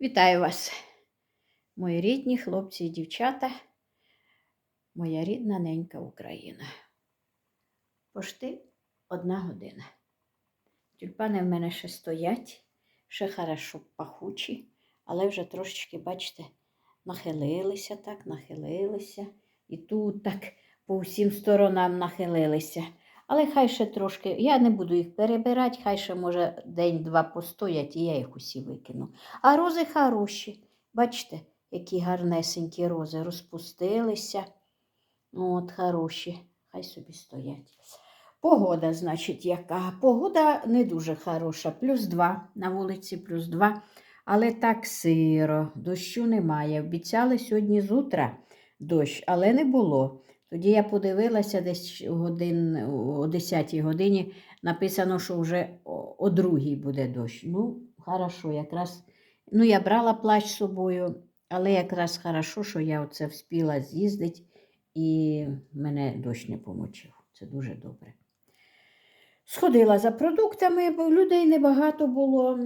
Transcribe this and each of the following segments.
Вітаю вас, мої рідні хлопці і дівчата, моя рідна ненька Україна. Пошти одна година. Тюльпани в мене ще стоять, ще хорошо пахучі, але вже трошечки, бачите, нахилилися так, нахилилися. І тут так по всім сторонам нахилилися. Але хай ще трошки, я не буду їх перебирати, хай ще, може, день-два постоять, і я їх усі викину. А рози хороші. Бачите, які гарнесенькі рози розпустилися. От, хороші, хай собі стоять. Погода, значить, яка? Погода не дуже хороша. Плюс два на вулиці, плюс два. Але так сиро, дощу немає. Обіцяли сьогодні з утра дощ, але не було. Тоді я подивилася десь годин, о 10 годині написано, що вже о о другій буде дощ. Ну, хорошо, якраз. Ну, я брала плащ з собою, але якраз хорошо, що я оце вспіла з'їздити і мене дощ не помочив. Це дуже добре. Сходила за продуктами, бо людей небагато було,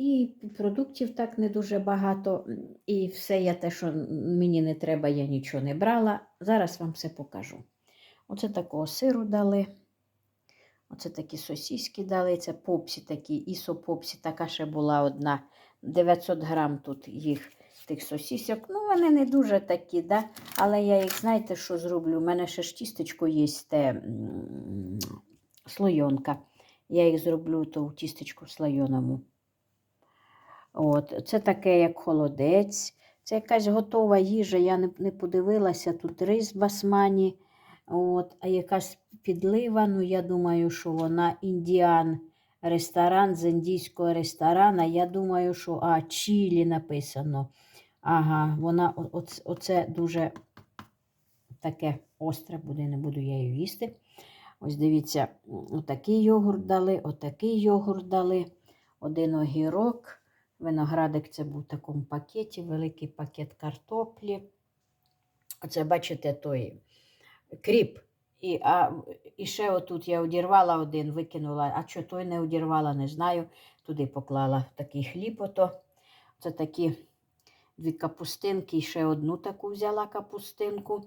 і продуктів так не дуже багато. І все я те, що мені не треба, я нічого не брала. Зараз вам все покажу. Оце такого сиру дали. Оце такі сосіски дали. Це попсі такі, ісопопсі, така ще була одна. 900 грам тут їх тих сосісок. Ну, вони не дуже такі, да? але я їх, знаєте, що зроблю? У мене ще ж тістечко є те слойонка. Я їх зроблю то в тістечку слойоному. От, Це таке, як холодець. Це якась готова їжа. Я не, не подивилася. Тут рис басмані. От, а якась підлива. Ну, я думаю, що вона індіан ресторан з індійського ресторана. Я думаю, що а, чілі написано. Ага, вона оце, оце дуже таке остре буде, не буду я її їсти. Ось дивіться, отакий йогурт дали, отакий йогурт дали, один огірок. Виноградик це був в такому пакеті, великий пакет картоплі. Оце, бачите, той кріп. І а, і ще отут я одірвала один, викинула, а що той не одірвала, не знаю. Туди поклала такий хліб. ото. Це такі дві капустинки, і ще одну таку взяла капустинку.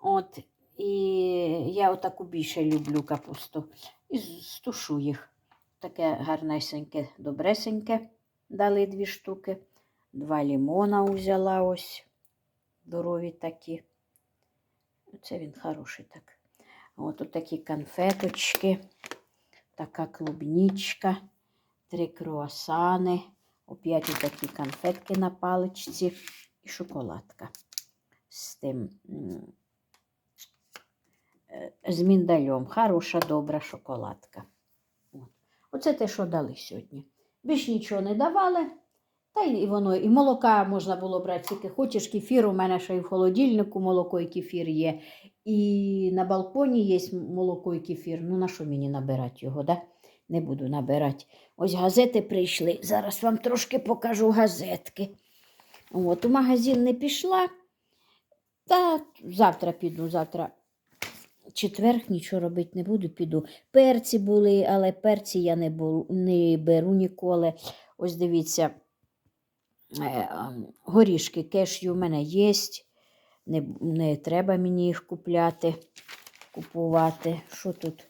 От, І я отаку більше люблю капусту. І стушу їх. Таке гарнесеньке, добресеньке. Дали дві штуки. Два лимона взяла ось. Здорові такі. Це він хороший так. От тут такі конфеточки, така клубничка, три круасани, оп'ять такі конфетки на паличці і шоколадка з тим з міндальом. Хороша, добра шоколадка. От. Оце те, що дали сьогодні. Більш нічого не давали. Та й воно, і молока можна було брати, скільки хочеш, кефір. У мене ще і в холодильнику молоко і кефір є. І на балконі є молоко і кефір. Ну, на що мені набирати його? да? Не буду набирати. Ось газети прийшли. Зараз вам трошки покажу газетки. От, У магазин не пішла. Та завтра піду, завтра четверг нічого робити не буду, піду. Перці були, але перці я не, бу, не беру ніколи. Ось дивіться, е, горішки кешю в мене є. Не, не треба мені їх купляти, купувати. Що тут?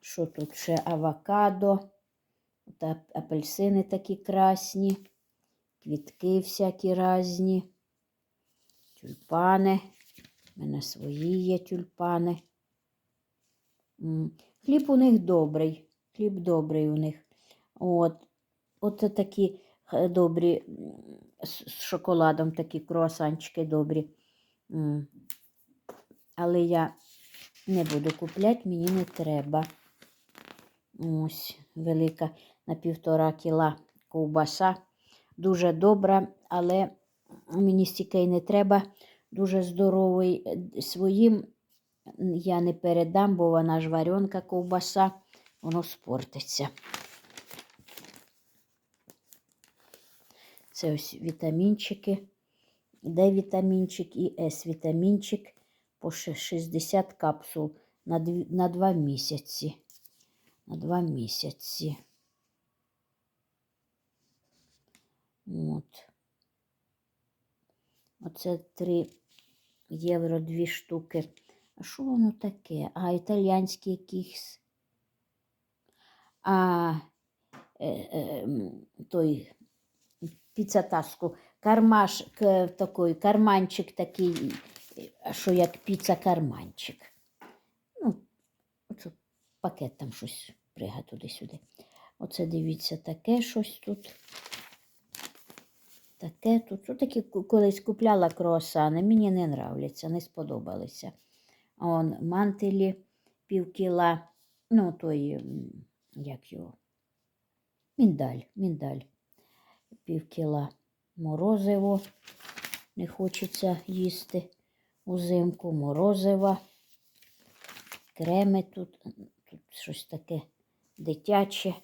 Що тут ще авокадо? Та апельсини такі красні, квітки всякі різні, тюльпани. У мене свої є тюльпани. Хліб у них добрий. Хліб добрий у них. От. Оце такі добрі з шоколадом такі круасанчики добрі. Але я не буду купляти, мені не треба. Ось, велика на півтора кіла ковбаса. Дуже добра, але мені стільки не треба. Дуже здоровий. Своїм я не передам, бо вона ж варенка ковбаса, воно спортиться. Це ось вітамінчики. Д вітамінчик і С вітамінчик по 60 капсул на 2, на 2 місяці. На 2 місяці. От. Оце 3 євро дві штуки. А що воно таке? А, італійський якийсь. А е, е, той піцатаску, кармаш, такий, карманчик такий, що як піца-карманчик. Ну, оце пакет там щось прига туди-сюди. Оце дивіться, таке щось тут. Таке тут. Тут такі колись купляла круасани, мені не нравляться, не сподобалися. Он мантелі пів кіла, ну той, як його, міндаль, міндаль, пів кіла морозиво. Не хочеться їсти узимку, морозива, креми тут, тут щось таке дитяче.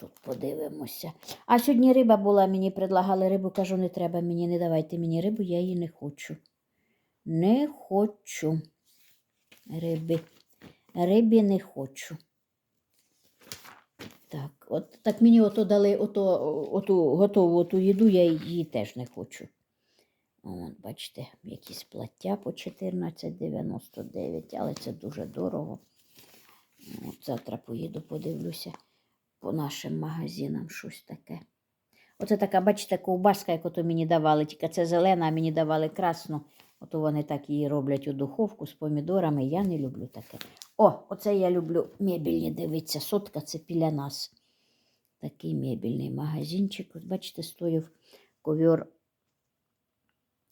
Тут подивимося. А сьогодні риба була, мені предлагали рибу, кажу, не треба мені, не давайте мені рибу, я її не хочу. Не хочу риби. Рибі не хочу. Так, от так мені ото дали ото, оту готову оту їду, я її теж не хочу. От, бачите, якісь плаття по 14,99, але це дуже дорого. От завтра поїду, подивлюся по нашим магазинам щось таке. Оце така, бачите, ковбаска, як ото мені давали, тільки це зелена, а мені давали красну. Ото вони так її роблять у духовку з помідорами. Я не люблю таке. О, оце я люблю мебільні дивиться. Сотка це біля нас. Такий мебільний магазинчик. От бачите, стоїв ковер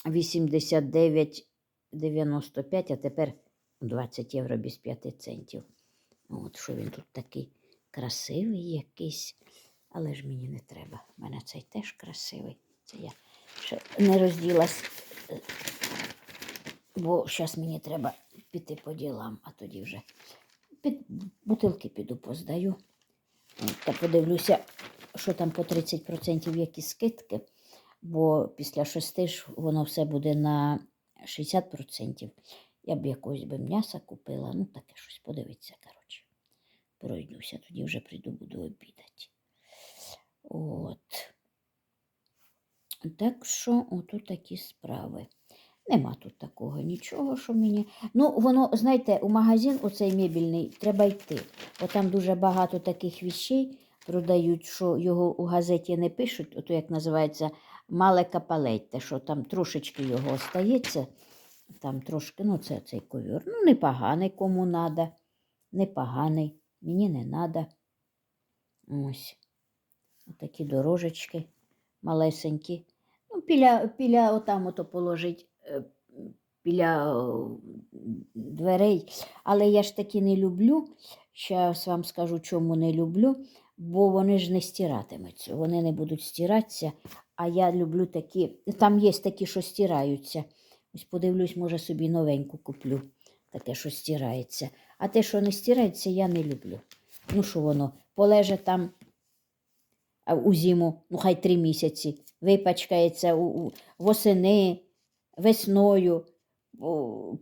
89,95, а тепер 20 євро без 5 центів. От що він тут такий красивий якийсь. Але ж мені не треба. У мене цей теж красивий. Це я ще не розділась, бо зараз мені треба піти по ділам, а тоді вже під бутилки піду поздаю. Та подивлюся, що там по 30% які скидки, бо після шести ж воно все буде на 60%. Я б якогось би м'яса купила, ну таке щось, подивіться, коротше. Пройдуся, тоді вже прийду, буду обідати. От. Так що отут такі справи. Нема тут такого нічого, що мені. Ну, воно, знаєте, у магазин оцей мебільний треба йти. Бо там дуже багато таких вещей продають, що його у газеті не пишуть, ото як називається мале капалетте, що там трошечки його остається. Там трошки, ну, це цей ковір. Ну, непоганий кому надо. Непоганий. Мені не надо. Ось. Отакі дорожечки малесенькі. Ну, біля, біля отам ото положить біля дверей. Але я ж таки не люблю. Зараз вам скажу, чому не люблю, бо вони ж не стиратимуться. Вони не будуть стиратися. А я люблю такі. Там є такі, що стираються. Ось подивлюсь, може собі новеньку куплю. Таке, що стирається. А те, що не стирається, я не люблю. Ну, що воно, полеже там у зиму, ну хай три місяці, випачкається у, у, восени, весною,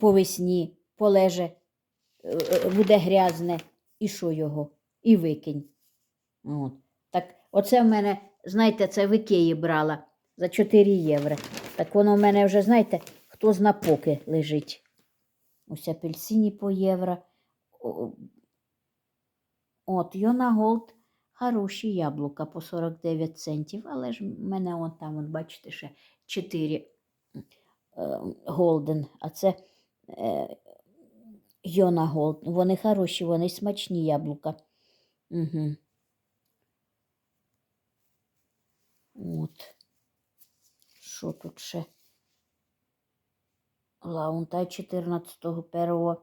по весні, полеже, е, е, буде грязне, і що його? І викинь. От. Так, оце в мене, знаєте, це в Ікеї брала за 4 євро. Так воно в мене вже, знаєте, хто зна поки лежить. Ось апельсині по євро. От, Йона Голд хороші яблука по 49 центів, але ж в мене он там, от, бачите, ще 4 Голден, а це е, Йона Голд. Вони хороші, вони смачні яблука. Угу. От. Що тут ще? Лаунтай 14-го первого.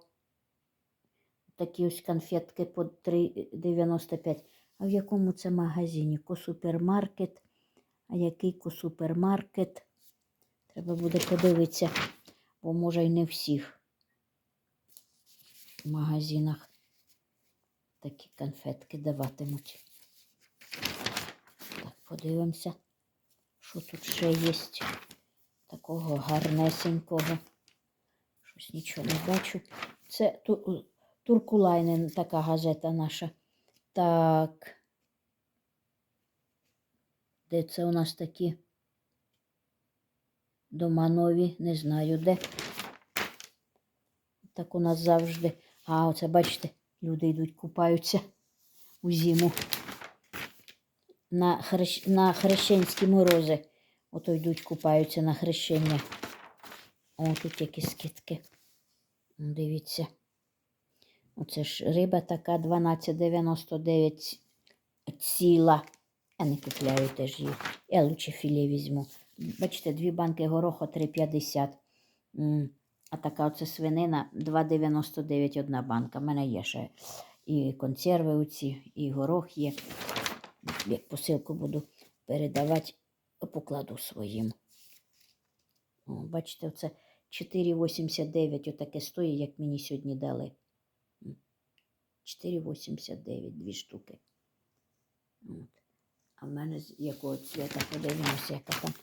Такі ось конфетки по 3,95. А в якому це магазині? Косупермаркет. А який косупермаркет? Треба буде подивитися, бо може й не в всіх магазинах такі конфетки даватимуть. Так, подивимося, що тут ще є такого гарнесенького. Щось нічого не бачу. Це ту, Туркулайнен, така газета наша. Так. Де це у нас такі? Дома нові, не знаю де. Так у нас завжди. А, оце, бачите, люди йдуть, купаються у зиму. На, хрещ... на хрещенські морози. Ото йдуть, купаються на хрещення. О, тут які скидки. Дивіться. Оце ж риба така 12,99 ціла. Я не купляю теж її. Я лучше філе візьму. Бачите, дві банки гороху 3,50. А така оце свинина 2,99 одна банка. У мене є ще і консерви оці, і горох є. Як посилку буду передавати, покладу своїм. О, бачите, оце 4,89 отаке стоїть, як мені сьогодні дали. 4,89 дві штуки. От. А в мене з якого цвіта подивимося, яка там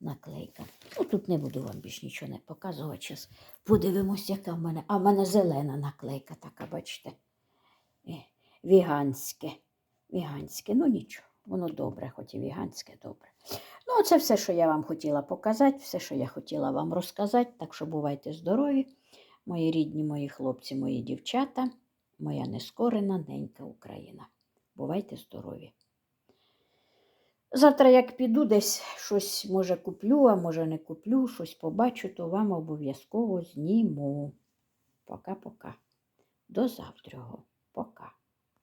наклейка. Ну, тут не буду вам більш нічого не показувати. Зараз подивимося, яка в мене. А в мене зелена наклейка така, бачите. Е, Віганське. Віганське, ну нічого, воно добре, хоч і віганське добре. Ну, це все, що я вам хотіла показати, все, що я хотіла вам розказати. Так що бувайте здорові, мої рідні, мої хлопці, мої дівчата, моя нескорена ненька Україна. Бувайте здорові. Завтра, як піду, десь щось може куплю, а може не куплю, щось побачу, то вам обов'язково зніму. Пока-пока. До завтра. Пока.